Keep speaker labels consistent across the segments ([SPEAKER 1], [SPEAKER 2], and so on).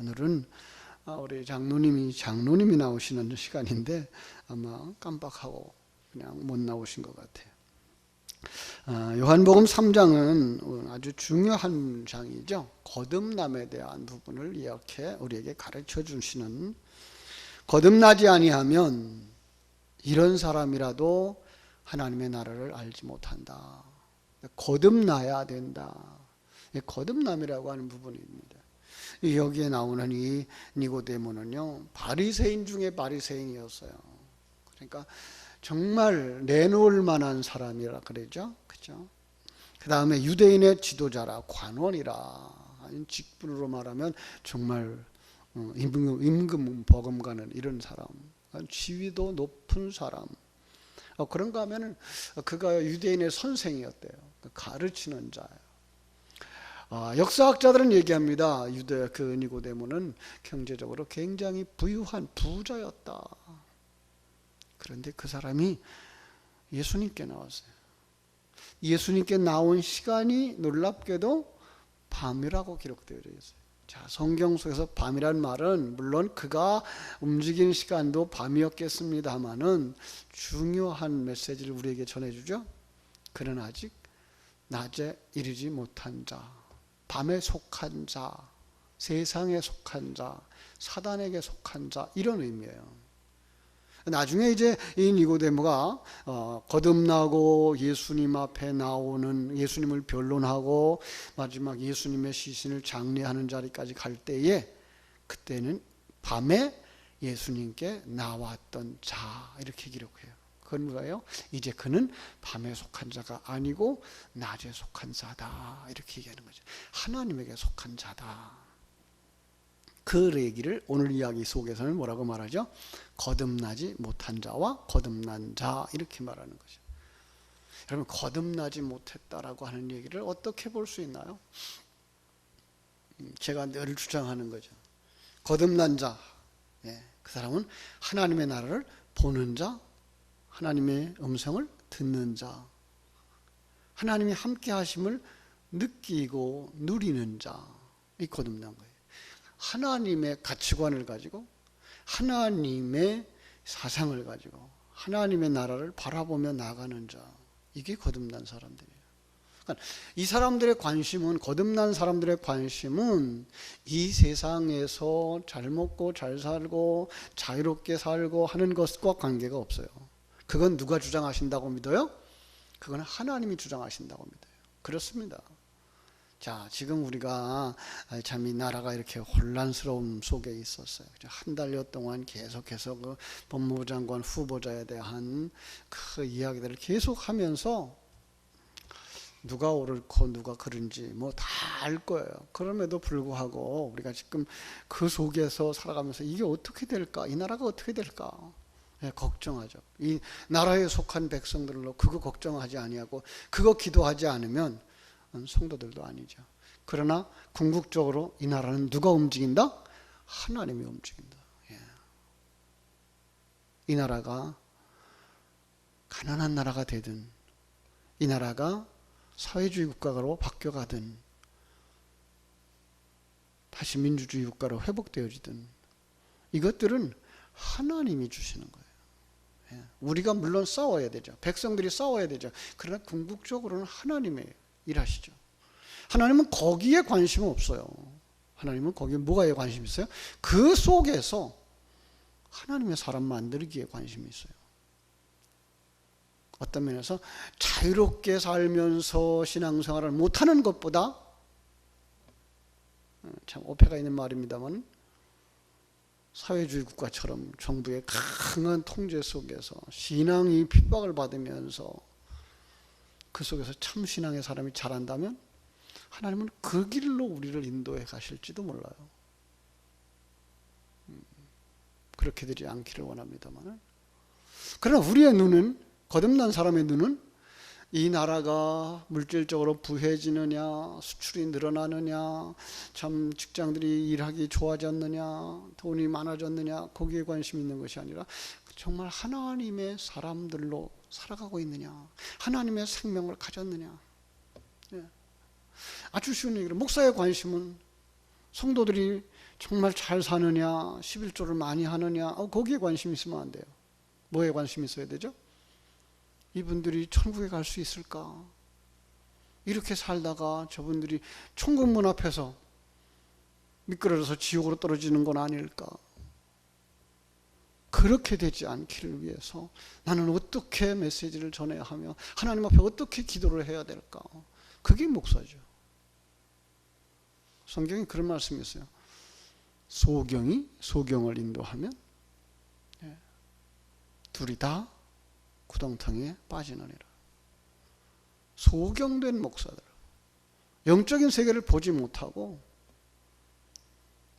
[SPEAKER 1] 오늘은 아, 우리 장로님이 장로님이 나오시는 시간인데 아마 깜빡하고 그냥 못 나오신 것 같아요. 아, 요한복음 3장은 아주 중요한 장이죠. 거듭남에 대한 부분을 이렇게 우리에게 가르쳐 주시는 거듭나지 아니하면 이런 사람이라도 하나님의 나라를 알지 못한다. 거듭나야 된다. 거듭남이라고 하는 부분입니다. 여기에 나오는 이 니고데모는요 바리새인 중에 바리새인이었어요. 그러니까 정말 내놓을 만한 사람이라 그러죠, 그죠? 그 다음에 유대인의 지도자라 관원이라 직분으로 말하면 정말 어, 임금, 임금 버금가는 이런 사람, 지위도 높은 사람. 어, 그런가 하면은 그가 유대인의 선생이었대요. 가르치는 자예요. 아, 역사학자들은 얘기합니다. 유대 그 니고데모는 경제적으로 굉장히 부유한 부자였다. 그런데 그 사람이 예수님께 나왔어요. 예수님께 나온 시간이 놀랍게도 밤이라고 기록되어 있어요. 자, 성경 속에서 밤이란 말은 물론 그가 움직이는 시간도 밤이었겠습니다만은 중요한 메시지를 우리에게 전해주죠. 그는 아직 낮에 이르지 못한 자, 밤에 속한 자, 세상에 속한 자, 사단에게 속한 자 이런 의미예요. 나중에 이제 이 니고데모가 어, 거듭나고 예수님 앞에 나오는 예수님을 변론하고 마지막 예수님의 시신을 장례하는 자리까지 갈 때에 그때는 밤에 예수님께 나왔던 자 이렇게 기록해요. 그건 뭐예요? 이제 그는 밤에 속한 자가 아니고 낮에 속한 자다 이렇게 얘기하는 거죠. 하나님에게 속한 자다. 그 얘기를 오늘 이야기 속에서는 뭐라고 말하죠? 거듭나지 못한 자와 거듭난 자 이렇게 말하는 거죠. 여러분 거듭나지 못했다라고 하는 얘기를 어떻게 볼 수 있나요? 음, 제가 늘 주장하는 거죠. 거듭난 자, 예, 그 사람은 하나님의 나라를 보는 자, 하나님의 음성을 듣는 자, 하나님이 함께 하심을 느끼고 누리는 자, 이 거듭난 거예요. 하나님의 가치관을 가지고 하나님의 사상을 가지고 하나님의 나라를 바라보며 나가는 자 이게 거듭난 사람들이에요. 그러니까 이 사람들의 관심은 거듭난 사람들의 관심은 이 세상에서 잘 먹고 잘 살고 자유롭게 살고 하는 것과 관계가 없어요. 그건 누가 주장하신다고 믿어요? 그건 하나님이 주장하신다고 믿어요. 그렇습니다. 자, 지금 우리가 참 이 나라가 이렇게 혼란스러움 속에 있었어요. 한 달여 동안 계속해서 그 법무부 장관 후보자에 대한 그 이야기들을 계속 하면서 누가 옳고 누가 그른지 뭐 다 알 거예요. 그럼에도 불구하고 우리가 지금 그 속에서 살아가면서 이게 어떻게 될까? 이 나라가 어떻게 될까? 네, 걱정하죠. 이 나라에 속한 백성들로 그거 걱정하지 아니하고 그거 기도하지 않으면 성도들도 아니죠. 그러나 궁극적으로 이 나라는 누가 움직인다? 하나님이 움직인다. 예. 이 나라가 가난한 나라가 되든 이 나라가 사회주의 국가로 바뀌어가든 다시 민주주의 국가로 회복되어지든 이것들은 하나님이 주시는 거예요. 예. 우리가 물론 싸워야 되죠. 백성들이 싸워야 되죠. 그러나 궁극적으로는 하나님의 일하시죠. 하나님은 거기에 관심 없어요. 하나님은 거기에 뭐가에 관심 있어요? 그 속에서 하나님의 사람 만들기에 관심이 있어요. 어떤 면에서 자유롭게 살면서 신앙생활을 못하는 것보다 참 오해가 있는 말입니다만 사회주의 국가처럼 정부의 강한 통제 속에서 신앙이 핍박을 받으면서 그 속에서 참 신앙의 사람이 자란다면 하나님은 그 길로 우리를 인도해 가실지도 몰라요. 음, 그렇게 되지 않기를 원합니다만. 그러나 우리의 눈은 거듭난 사람의 눈은 이 나라가 물질적으로 부해지느냐, 수출이 늘어나느냐, 참 직장들이 일하기 좋아졌느냐, 돈이 많아졌느냐, 거기에 관심 있는 것이 아니라 정말 하나님의 사람들로 살아가고 있느냐, 하나님의 생명을 가졌느냐. 예. 아주 쉬운 얘기로 목사의 관심은 성도들이 정말 잘 사느냐, 11조를 많이 하느냐, 어, 거기에 관심 있으면 안 돼요. 뭐에 관심 있어야 되죠? 이분들이 천국에 갈 수 있을까? 이렇게 살다가 저분들이 천국 문 앞에서 미끄러져서 지옥으로 떨어지는 건 아닐까? 그렇게 되지 않기를 위해서 나는 어떻게 메시지를 전해야 하며 하나님 앞에 어떻게 기도를 해야 될까? 그게 목사죠. 성경에 그런 말씀이 있어요. 소경이 소경을 인도하면 예, 둘이 다 구덩텅이에 빠지느니라. 소경된 목사들, 영적인 세계를 보지 못하고,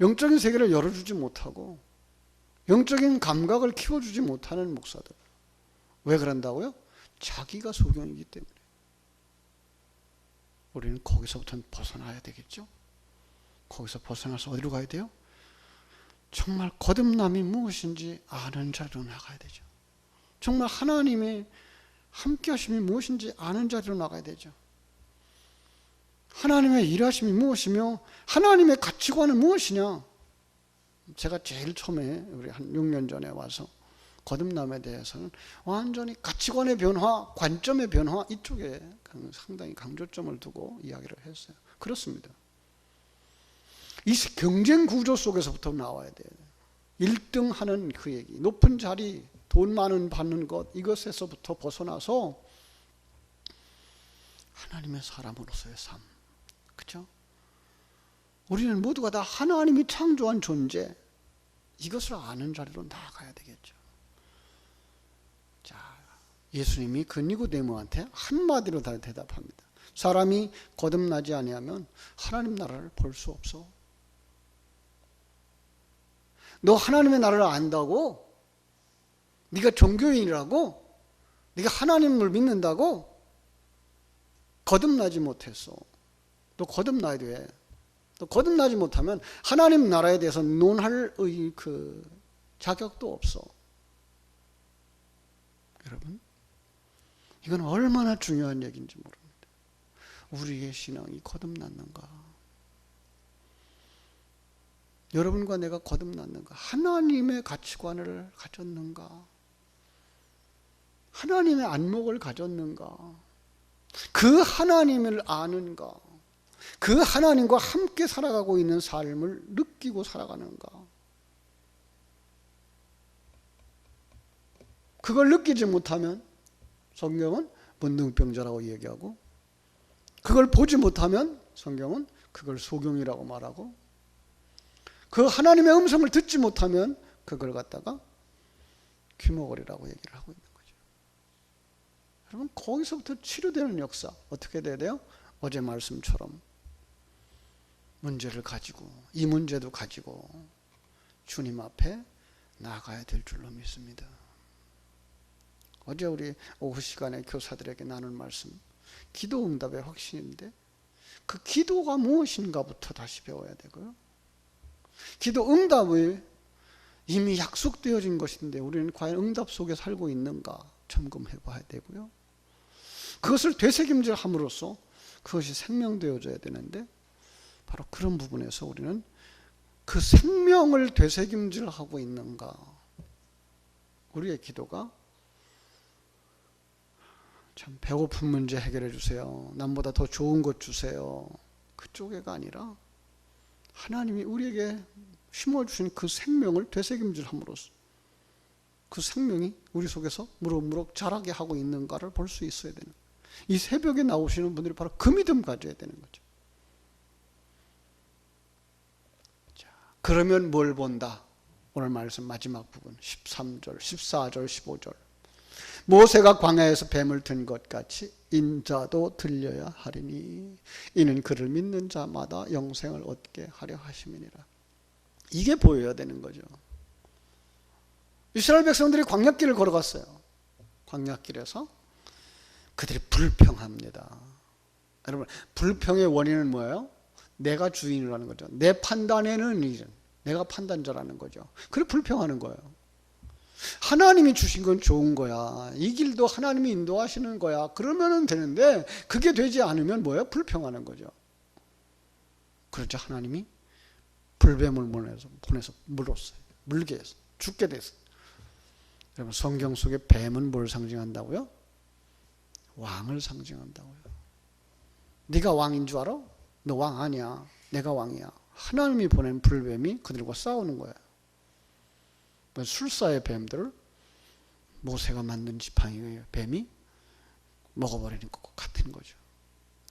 [SPEAKER 1] 영적인 세계를 열어주지 못하고, 영적인 감각을 키워주지 못하는 목사들. 왜 그런다고요? 자기가 소경이기 때문에. 우리는 거기서부터 벗어나야 되겠죠? 거기서 벗어나서 어디로 가야 돼요? 정말 거듭남이 무엇인지 아는 자리로 나가야 되죠. 정말 하나님의 함께 하심이 무엇인지 아는 자리로 나가야 되죠. 하나님의 일하심이 무엇이며 하나님의 가치관은 무엇이냐? 제가 제일 처음에 우리 한 6년 전에 와서 거듭남에 대해서는 완전히 가치관의 변화, 관점의 변화 이쪽에 상당히 강조점을 두고 이야기를 했어요. 그렇습니다. 이 경쟁 구조 속에서부터 나와야 돼요. 1등 하는 그 얘기, 높은 자리, 돈 많은 받는 것, 이것에서부터 벗어나서 하나님의 사람으로서의 삶. 그죠? 우리는 모두가 다 하나님이 창조한 존재, 이것을 아는 자리로 나아가야 되겠죠. 자, 예수님이 그 니고데모한테 한마디로 다 대답합니다. 사람이 거듭나지 아니하면 하나님 나라를 볼 수 없어. 너 하나님의 나라를 안다고? 네가 종교인이라고? 네가 하나님을 믿는다고? 거듭나지 못했어. 너 거듭나야 돼. 너 거듭나지 못하면 하나님 나라에 대해서 논할 의, 그 자격도 없어. 여러분, 이건 얼마나 중요한 얘기인지 모릅니다. 우리의 신앙이 거듭났는가? 여러분과 내가 거듭났는가? 하나님의 가치관을 가졌는가? 하나님의 안목을 가졌는가? 그 하나님을 아는가? 그 하나님과 함께 살아가고 있는 삶을 느끼고 살아가는가? 그걸 느끼지 못하면 성경은 문둥병자라고 얘기하고 그걸 보지 못하면 성경은 그걸 소경이라고 말하고 그 하나님의 음성을 듣지 못하면 그걸 갖다가 귀머거리라고 얘기를 하고 있는 여러분 거기서부터 치료되는 역사 어떻게 돼야 돼요? 어제 말씀처럼 문제를 가지고 이 문제도 가지고 주님 앞에 나가야 될 줄로 믿습니다. 어제 우리 오후 시간에 교사들에게 나눈 말씀 기도 응답의 확신인데 그 기도가 무엇인가부터 다시 배워야 되고요. 기도 응답을 이미 약속되어진 것인데 우리는 과연 응답 속에 살고 있는가 점검해 봐야 되고요. 그것을 되새김질 함으로써 그것이 생명되어져야 되는데 바로 그런 부분에서 우리는 그 생명을 되새김질 하고 있는가 우리의 기도가 참 배고픈 문제 해결해 주세요. 남보다 더 좋은 것 주세요. 그쪽에가 아니라 하나님이 우리에게 심어주신 그 생명을 되새김질함으로써 그 생명이 우리 속에서 무럭무럭 자라게 하고 있는가를 볼 수 있어야 되는 이 새벽에 나오시는 분들이 바로 그 믿음 가져야 되는 거죠. 자, 그러면 뭘 본다? 오늘 말씀 마지막 부분 13절, 14절, 15절. 모세가 광야에서 뱀을 든 것 같이 인자도 들려야 하리니 이는 그를 믿는 자마다 영생을 얻게 하려 하심이니라. 이게 보여야 되는 거죠. 이스라엘 백성들이 광야길을 걸어갔어요. 광야길에서 그들이 불평합니다. 여러분, 불평의 원인은 뭐예요? 내가 주인이라는 거죠. 내 판단에는 내가 판단자라는 거죠. 그래 불평하는 거예요. 하나님이 주신 건 좋은 거야. 이 길도 하나님이 인도하시는 거야. 그러면 되는데 그게 되지 않으면 뭐예요? 불평하는 거죠. 그렇죠. 하나님이 불뱀을 보내서 보내서 물었어요. 물게 했어. 죽게 됐어. 여러분 성경 속에 뱀은 뭘 상징한다고요? 왕을 상징한다고요. 네가 왕인 줄 알아? 너 왕 아니야. 내가 왕이야. 하나님이 보낸 불뱀이 그들과 싸우는 거야. 뭐 술사의 뱀들을 모세가 만든 지팡이 뱀이 먹어버리는 것과 같은 거죠.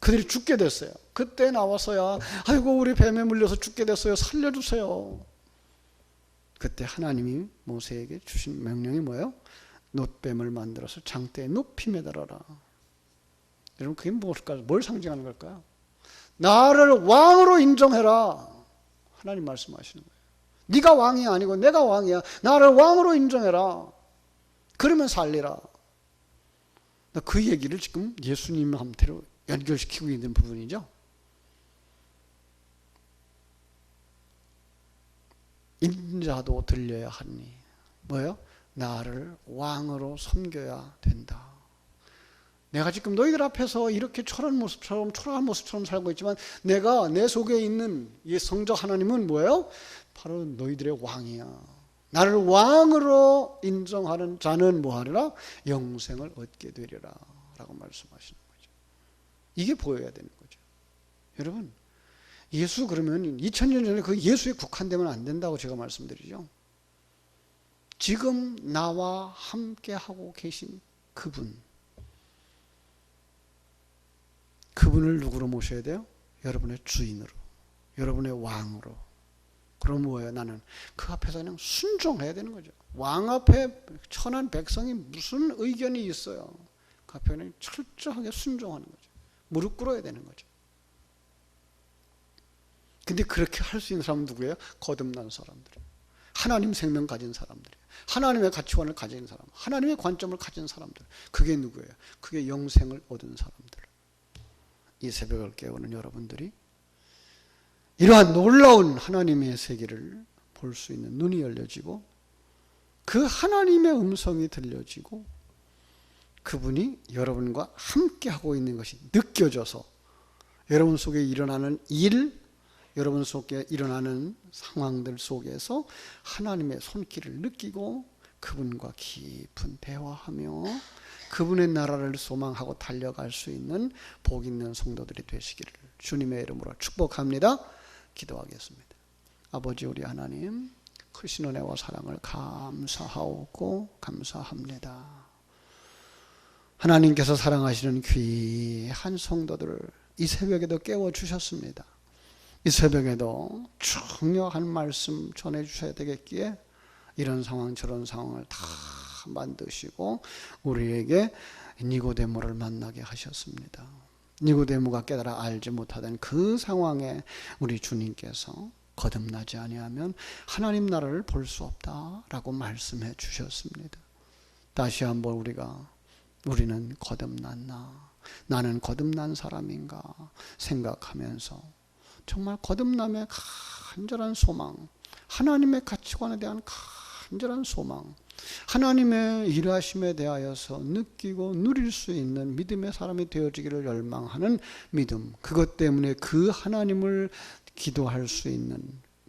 [SPEAKER 1] 그들이 죽게 됐어요. 그때 나와서야 아이고 우리 뱀에 물려서 죽게 됐어요. 살려주세요. 그때 하나님이 모세에게 주신 명령이 뭐예요? 놋뱀을 만들어서 장대에 높이 매달아라. 여러분 그게 뭘까요? 뭘 상징하는 걸까요? 나를 왕으로 인정해라. 하나님 말씀하시는 거예요. 네가 왕이 아니고 내가 왕이야. 나를 왕으로 인정해라. 그러면 살리라. 그 얘기를 지금 예수님한테로 연결시키고 있는 부분이죠. 인자도 들려야 하니 뭐요? 나를 왕으로 섬겨야 된다. 내가 지금 너희들 앞에서 이렇게 초라한 모습처럼 초라한 모습처럼 살고 있지만 내가 내 속에 있는 이 성적 하나님은 뭐예요? 바로 너희들의 왕이야. 나를 왕으로 인정하는 자는 뭐하리라? 영생을 얻게 되리라 라고 말씀하시는 거죠. 이게 보여야 되는 거죠. 여러분 예수 그러면 2000년 전에 그 예수에 국한되면 안 된다고 제가 말씀드리죠. 지금 나와 함께 하고 계신 그분 그분을 누구로 모셔야 돼요? 여러분의 주인으로 여러분의 왕으로 그럼 뭐예요? 나는 그 앞에서 그냥 순종해야 되는 거죠. 왕 앞에 천한 백성이 무슨 의견이 있어요? 그 앞에 그냥 철저하게 순종하는 거죠. 무릎 꿇어야 되는 거죠. 근데 그렇게 할 수 있는 사람은 누구예요? 거듭난 사람들이에요. 하나님 생명 가진 사람들이에요. 하나님의 가치관을 가진 사람, 하나님의 관점을 가진 사람들. 그게 누구예요? 그게 영생을 얻은 사람들. 이 새벽을 깨우는 여러분들이 이러한 놀라운 하나님의 세계를 볼 수 있는 눈이 열려지고 그 하나님의 음성이 들려지고 그분이 여러분과 함께 하고 있는 것이 느껴져서 여러분 속에 일어나는 일, 여러분 속에 일어나는 상황들 속에서 하나님의 손길을 느끼고 그분과 깊은 대화하며 그분의 나라를 소망하고 달려갈 수 있는 복 있는 성도들이 되시기를 주님의 이름으로 축복합니다. 기도하겠습니다. 아버지 우리 하나님 크신 은혜와 사랑을 감사하고 감사합니다. 하나님께서 사랑하시는 귀한 성도들을 이 새벽에도 깨워 주셨습니다. 이 새벽에도 중요한 말씀 전해 주셔야 되겠기에 이런 상황 저런 상황을 다 만드시고 우리에게 니고데모를 만나게 하셨습니다. 니고데모가 깨달아 알지 못하던 그 상황에 우리 주님께서 거듭나지 아니하면 하나님 나라를 볼 수 없다라고 말씀해 주셨습니다. 다시 한번 우리가 우리는 거듭났나? 나는 거듭난 사람인가? 생각하면서 정말 거듭남의 간절한 소망, 하나님의 가치관에 대한 간절한 소망, 하나님의 일하심에 대하여서 느끼고 누릴 수 있는 믿음의 사람이 되어지기를 열망하는 믿음. 그것 때문에 그 하나님을 기도할 수 있는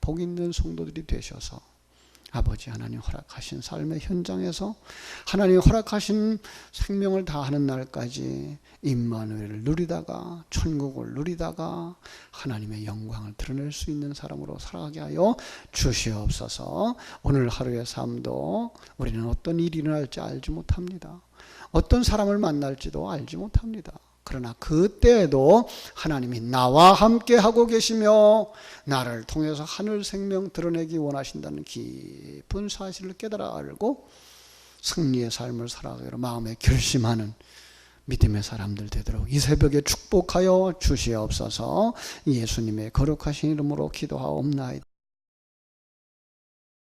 [SPEAKER 1] 복 있는 성도들이 되셔서 아버지 하나님 허락하신 삶의 현장에서 하나님 허락하신 생명을 다하는 날까지 임마누엘을 누리다가 천국을 누리다가 하나님의 영광을 드러낼 수 있는 사람으로 살아가게 하여 주시옵소서. 오늘 하루의 삶도 우리는 어떤 일이 일어날지 알지 못합니다. 어떤 사람을 만날지도 알지 못합니다. 그러나 그때에도 하나님이 나와 함께 하고 계시며 나를 통해서 하늘 생명 드러내기 원하신다는 깊은 사실을 깨달아 알고 승리의 삶을 살아가기로 마음에 결심하는 믿음의 사람들 되도록 이 새벽에 축복하여 주시옵소서 예수님의 거룩하신 이름으로 기도하옵나이다.